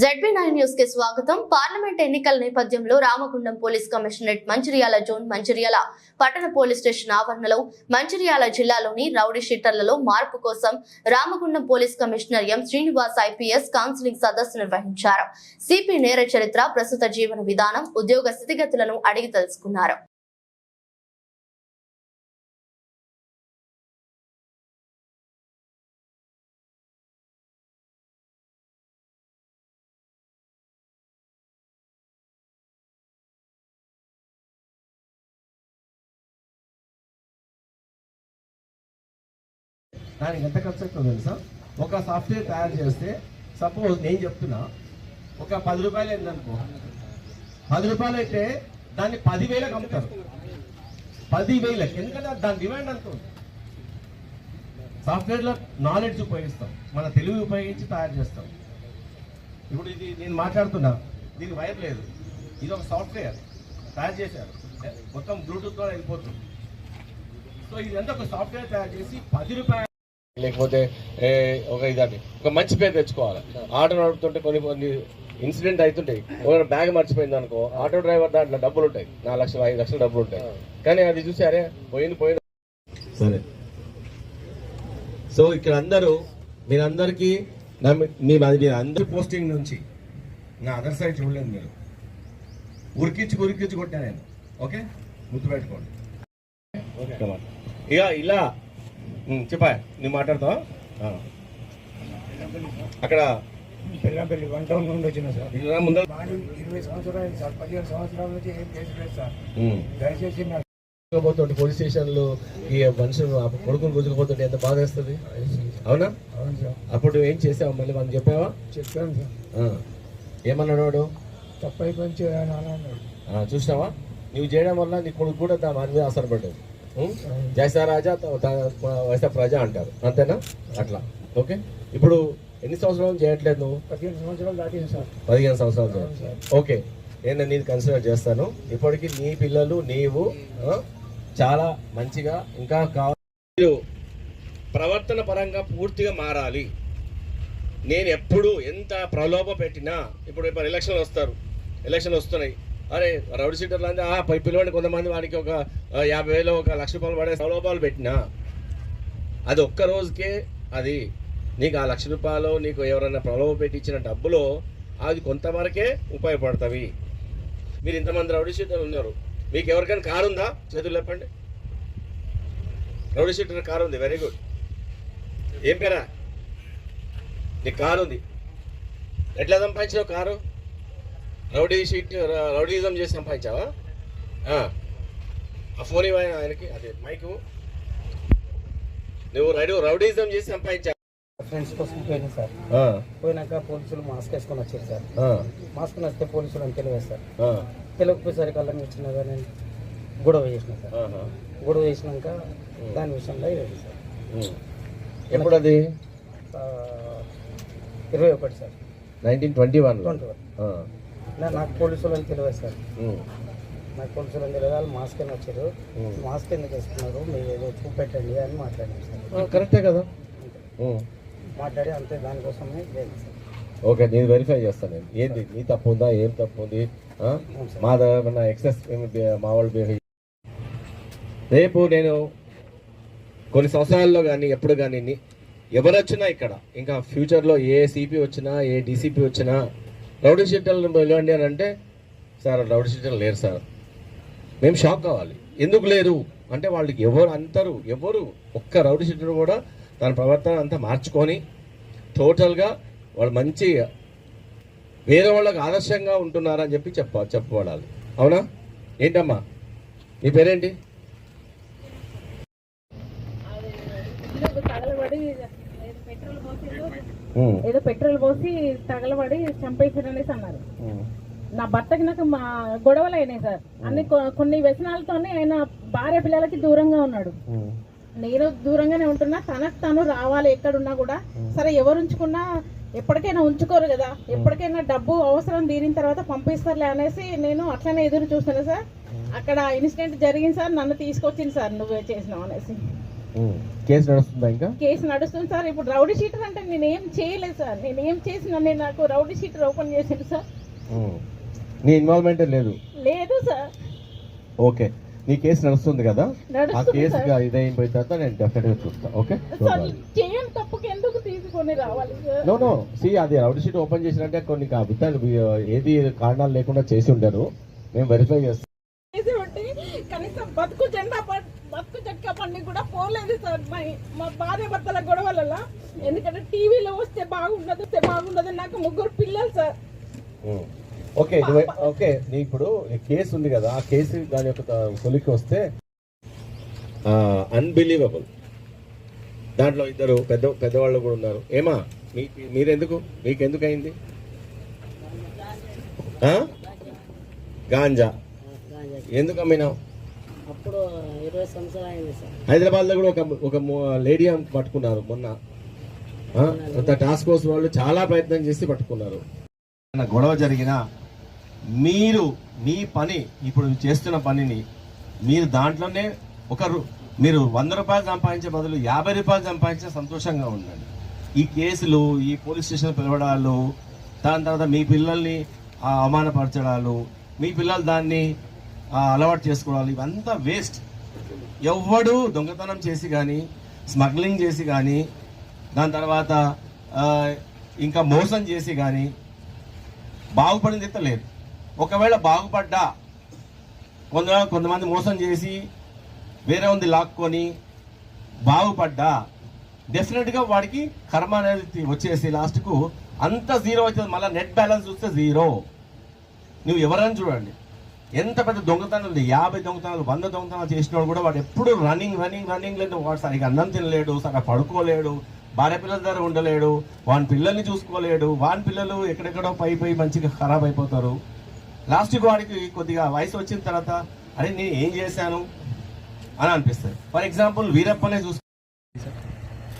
ZB nine న్యూస్కి స్వాగతం. Parliament ఎన్నికల నేపథ్యంలో Ramagundam police commissionerate Mancherial zone Mancherial పట్టణ పోలీస్ స్టేషన్ ఆవరణలో మంచిర్యాల జిల్లాలోని రౌడీ షీటర్లలో మార్పు కోసం Ramagundam police commissioner M Srinivas IPS counselling సదస్సు నిర్వహించారు. సిపి నేర చరిత్ర ప్రస్తుత జీవన విధానం ఉద్యోగ స్థితిగతులను అడిగి తెలుసుకున్నారు. దానికి ఎంత ఖర్చు అవుతుందో తెలుసా? ఒక సాఫ్ట్వేర్ తయారు చేస్తే సపోజ్ నేను చెప్తున్నా ఒక పది రూపాయలు ఏంటనుకో పది రూపాయలు అయితే దాన్ని పదివేలకు అమ్ముతారు. పదివేలకు. ఎందుకంటే దాని డిమాండ్ అంత ఉంది. సాఫ్ట్వేర్లో నాలెడ్జ్ ఉపయోగిస్తాం. మన తెలివి ఉపయోగించి తయారు చేస్తాం. ఇప్పుడు ఇది నేను మాట్లాడుతున్నా దీనికి వైర్ లేదు. ఇది ఒక సాఫ్ట్వేర్ తయారు చేశారు. మొత్తం బ్లూటూత్ ద్వారా వెళ్ళిపోతుంది. సో ఇదంతా ఒక సాఫ్ట్వేర్ తయారు చేసి పది రూపాయలు లేకపోతే ఏ, ఒక ఇదని ఒక మంచి పేరు తెచ్చుకోవాలి. ఆటో నడుపుతుంటే కొన్ని కొన్ని ఇన్సిడెంట్ అవుతుంటాయి. ఒక బ్యాగ్ మర్చిపోయింది అనుకో ఆటో డ్రైవర్ దాంట్లో డబ్బులు ఉంటాయి నాలుగు లక్షలు ఐదు లక్షలు డబ్బులు ఉంటాయి కానీ అది చూసి అరే పోయింది పోయింది. సరే. సో ఇక్కడ అందరూ మీరందరికీ నా మీ అది మీరు అందరి పోస్టింగ్ నుంచి నా అదర్ సైడ్ చూడలేదు మీరు. ఉరికించి ఉరికించి కొట్టా నేను. ఓకే? గుర్తుపెట్టుకోండి. ఇక ఇలా చెప్పా నువ్వు మాట్లాడతావా. అక్కడ పిల్లపల్లి వన్ టౌన్ నుండి వచ్చిన సార్. బాడీ ఇరవై సంవత్సరాలు సార్ పదిహేను సంవత్సరాల నుంచి ఏం కేసు లేదు సార్. దయచేసి పోతుంటే పోలీస్ స్టేషన్లు ఈ మనుషులు ఆ కొడుకుని గుంజుకుపోతుంటే ఎంత బాధ వేస్తుంది? అవునా? అవును సార్. అప్పుడు ఏం చేసావు? మళ్ళీ మనం చెప్పావా? చెప్పాను సార్. ఏమన్నాడు? వాడు తప్పు అయిపోయింది అని అని అన్నాడు. ఆ, చూసినావా? నువ్వు చేయడం వల్ల నీ కొడుకు కూడా దా- వారి మీద ఆధారపడ్డది ఉం? జైసా రాజా వైసా ప్రజా అంటారు. అంతేనా? అట్లా. ఓకే? ఇప్పుడు ఎన్ని సంవత్సరాలు చేయట్లేదు నువ్వు? పదిహేను సంవత్సరాలు దాటింది సార్. పదిహేను సంవత్సరాలు ఓకే. నేను నేను కన్సిడర్ చేస్తాను. ఇప్పటికి నీ పిల్లలు నీవు చాలా మంచిగా ఇంకా కావాలి ప్రవర్తన పరంగా పూర్తిగా మారాలి. నేను ఎప్పుడు ఎంత ప్రలోభ పెట్టినా ఇప్పుడు ఇప్పుడు ఎలక్షన్లు వస్తారు. ఎలక్షన్ వస్తున్నాయి. అరే రౌడీ సీటర్లు అంటే ఆ పై పిల్లవాడిని కొంతమంది వాడికి ఒక యాభై వేలు ఒక లక్ష రూపాయలు పడే సౌలభాలు పెట్టినా. అది ఒక్క రోజుకే అది నీకు ఆ లక్ష రూపాయలు నీకు ఎవరైనా ప్రలోభ పెట్టి ఇచ్చిన డబ్బులో అది కొంతవరకే ఉపయోగపడతాయి. మీరు ఇంతమంది రౌడీ షీటర్లు ఉన్నారు. మీకు ఎవరికైనా కారు ఉందా? చేతులు చెప్పండి రౌడీ షీటర్ కారు ఉంది వెరీ గుడ్ ఏం పేరా? నీకు కారు ఉంది. ఎట్లా సంపాదించావు కారు? రౌడీ షీట్ రౌడీజం చేసి సంపాదించావా? ఆ. ఫోన్ ఇవ్వాలి ఆయనకి? అదే మైకు. నువ్వు రౌడీ రౌడీజం చేసి సంపాదించావా ఫ్రెండ్స్ కోసం పోయినా సార్. పోయినాక పోలీసులు మాస్క్ వేసుకొని వచ్చారు సార్. మాస్క్ వస్తే పోలీసులు అని తెలియదు సార్. తెలియకపోయేసరికి అలా వచ్చినా కానీ గొడవ చేసిన సార్. గొడవ చేసినాక దాని విషయంలో ఇది సార్. ఎప్పుడు అది ఇరవై ఒకటి sir. Nineteen twenty one twenty one. నాకు పోలీసులు అని తెలియదు సార్. నాకు పోలీసులు అని తెలియదు. వాళ్ళు మాస్క్ అని వచ్చారు. మాస్క్ ఎందుకు వేసుకున్నారు? మీరు ఏదో చూపెట్టండి అని మాట్లాడాను సార్. కరెక్టే కదా. మాట్లాడి అంతే దానికోసమే చేయండి సార్. ఓకే నేను వెరిఫై చేస్తాను నేను. ఏంది నీ తప్పు ఉందా? ఏం తప్పు ఉంది? మా దగ్గర ఎక్సెస్ మా వాళ్ళు బిహేవ్ రేపు నేను కొన్ని సంవత్సరాల్లో కానీ ఎప్పుడు కానీ ఎవరు వచ్చినా ఇక్కడ ఇంకా ఫ్యూచర్లో ఏ సిపి వచ్చినా ఏ డీసీపీ వచ్చినా రౌడీ షీటర్లను వెళ్ళండి అని అంటే సార్ రౌడీ షీటర్లు లేరు సార్. మేము షాక్ కావాలి. ఎందుకు లేరు? అంటే వాళ్ళకి ఎవరు అంటారు ఎవరు? ఒక్క రౌడీ షీటర్ కూడా తన ప్రవర్తన అంతా మార్చుకొని టోటల్గా వాళ్ళు మంచి వేరే వాళ్ళకి ఆదర్శంగా ఉంటున్నారని చెప్పి చెప్ప చెప్పబడాలి. అవునా? ఏంటమ్మా? నీ పేరేంటి? ఏదో పెట్రోల్ పోసి ఉమ్, ఏదో పెట్రోల్ పోసి తగలబడి చంపేసారు అనేసి అన్నారు నా భర్తకి నాకు మా గొడవలు అయినాయి సార్. అన్ని కొన్ని వ్యసనాలతోనే ఆయన భార్య పిల్లలకి దూరంగా ఉన్నాడు. నేను దూరంగానే ఉంటున్నా తనకు తను రావాలి ఎక్కడున్నా కూడా. సరే ఎవరు ఉంచుకున్నా ఎప్పటికైనా ఉంచుకోరు కదా. ఎప్పటికైనా డబ్బు అవసరం తీరిన తర్వాత పంపిస్తారులే అనేసి నేను అట్లనే ఎదురు చూస్తున్నా సార్. అక్కడ ఇన్సిడెంట్ జరిగింది సార్ నన్ను తీసుకొచ్చింది సార్ నువ్వే చేసినావు అనేసి. కేసు నడుస్తుందా ఇంకా? కేసు నడుస్తుంది సార్. ఇప్పుడు రౌడీ షీటర్ అంటే నేనేం చేయలేదు సార్. నేనేం చేసిన నేను నాకు రౌడీ షీటర్ ఓపెన్ చేసింది సార్. నీ ఇన్వాల్వ్మెంట్ లేదు? లేదు సార్. ఓకే. నీ కేసు నడుస్తుంది కదా? ఆ కేసు ఇదైపోయిన తర్వాత నేను డెఫినెట్గా చూస్తా. ఓకే? సార్ చేయని తప్పుకి ఎందుకు తీసుకొని రావాలి నో నో సి అది రౌడ్ షీట్ ఓపెన్ చేసినట్టే కొన్ని అబద్ధాలు ఏది కారణాలు లేకుండా చేసి ఉంటారు మేము వెరిఫై చేస్తాం. కనీసం బతుకు జెండా బతుకు చెక్క పండి కూడా పోలేదు సార్. మా మా భార్య భర్తల గొడవలలో ఎందుకంటే టీవీలో వస్తే బాగుండదు వస్తే బాగుండదు నాకు ముగ్గురు పిల్లలు సార్. ఓకే ఓకే నీ ఇప్పుడు ఈ కేసు ఉంది కదా ఆ కేసు దాని యొక్క కొలికి వస్తే అన్బిలీవబుల్ దాంట్లో ఇద్దరు పెద్ద పెద్దవాళ్ళు కూడా ఉన్నారు. ఏమా మీ మీరెందుకు? మీకెందుకు అయింది? గాంజా. ఎందుకు అమ్మినావు? అప్పుడు ఇరవై సంవత్సరాలు అయింది సార్. హైదరాబాద్లో కూడా ఒక ఒక లేడీ పట్టుకున్నారు మొన్న. ఆ? అంత టాస్క్ ఫోర్స్ వాళ్ళు చాలా ప్రయత్నం చేసి పట్టుకున్నారు. ఏదైనా గొడవ జరిగినా మీరు మీ పని ఇప్పుడు చేస్తున్న పనిని మీరు దాంట్లోనే ఒక రు- మీరు వంద రూపాయలు సంపాదించే బదులు యాభై రూపాయలు సంపాదించే సంతోషంగా ఉండండి. ఈ కేసులు ఈ పోలీస్ స్టేషన్ పిలవడాలు దాని తర్వాత మీ పిల్లల్ని ఆ, అవమానపరచడాలు మీ పిల్లలు దాన్ని అలవాటు చేసుకోవాలి. ఇవంతా వేస్ట్ ఎవ్వడు దొంగతనం చేసి కానీ స్మగ్లింగ్ చేసి కానీ దాని తర్వాత ఇంకా మోసం చేసి కానీ బాగుపడింది అయితే లేదు. ఒకవేళ బాగుపడ్డా కొంత కొంతమంది మోసం చేసి వేరే ఉంది లాక్కొని బాగుపడ్డా డెఫినెట్గా వాడికి కర్మ అనేది వచ్చేసి లాస్ట్కు అంత జీరో అవుతుంది. మళ్ళీ నెట్ బ్యాలెన్స్ చూస్తే జీరో నువ్వు ఎవరైనా చూడండి. ఎంత పెద్ద దొంగతనాలు యాభై దొంగతనాలు వంద దొంగతనాలు చేసినవాడు కూడా వాడు ఎప్పుడు రన్నింగ్ రన్నింగ్ రన్నింగ్ లేదు. వాడు సరిగా అన్నం తినలేడు సరిగా పడుకోలేడు భార్య పిల్లల దగ్గర ఉండలేడు వాని పిల్లల్ని చూసుకోలేడు వాని పిల్లలు ఎక్కడెక్కడో పై పై మంచిగా ఖరాబ్ అయిపోతారు. లాస్ట్కి వాడికి కొద్దిగా వయసు వచ్చిన తర్వాత అరే నేను ఏం చేశాను? అని అనిపిస్తుంది. ఫర్ ఎగ్జాంపుల్ వీరప్పనే చూసుకో